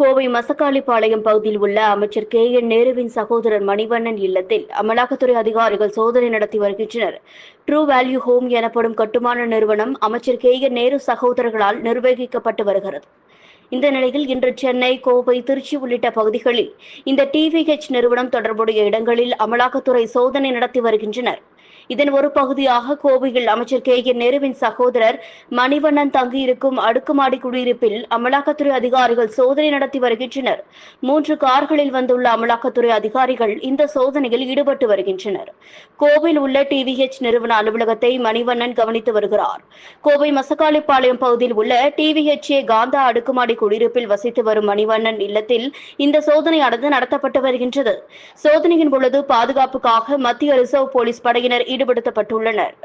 கோவை மசக்காளிப்பாளையம் பகுதியில் உள்ள அமைச்சர் கே. என். நேருவின் சகோதரர் மணிவண்ணன் இல்லத்தில் அமலாக்கத்துறை அதிகாரிகள் சோதனை நடத்தி வருகின்றனர். ட்ரூ வேல்யூ ஹோம் எனப்படும் கட்டுமான நிறுவனம் அமைச்சர் கே. என். நேரு சகோதரர்களால் நிர்வகிக்கப்பட்டு வருகிறது. இந்த நிலையில் இன்று சென்னை கோவை திருச்சி உள்ளிட்ட பகுதிகளில் இந்த டிவிஹெச் நிறுவனம் தொடர்புடைய இடங்களில் அமலாக்கத்துறை சோதனை நடத்தி வருகின்றனர். இதன் ஒரு பகுதியாக கோவையில் அமைச்சர் கே. என் நேருவின் சகோதரர் மணிவண்ணன் தங்கியிருக்கும் அடுக்குமாடி குடியிருப்பில் அமலாக்கத்துறை அதிகாரிகள் சோதனை நடத்தி வருகின்றனர். மூன்று கார்களில் வந்துள்ள அமலாக்கத்துறை அதிகாரிகள் இந்த சோதனையில் ஈடுபட்டு வருகின்றனர். கோவையில் உள்ள டிவிஹெச் நிறுவன அலுவலகத்தை மணிவண்ணன் கவனித்து வருகிறார். கோவை மசக்காளிப்பாளையம் பகுதியில் உள்ள டிவிஹெச்ஏ காந்தா அடுக்குமாடி குடியிருப்பில் வசித்து வரும் மணிவண்ணன் இல்லத்தில் இந்த சோதனையானது நடத்தப்பட்டு வருகின்றது. சோதனையின் பொழுது பாதுகாப்புக்காக மத்திய ரிசர்வ் போலீஸ் படையினர் ஈடுபடுத்தப்பட்டுள்ளனர்.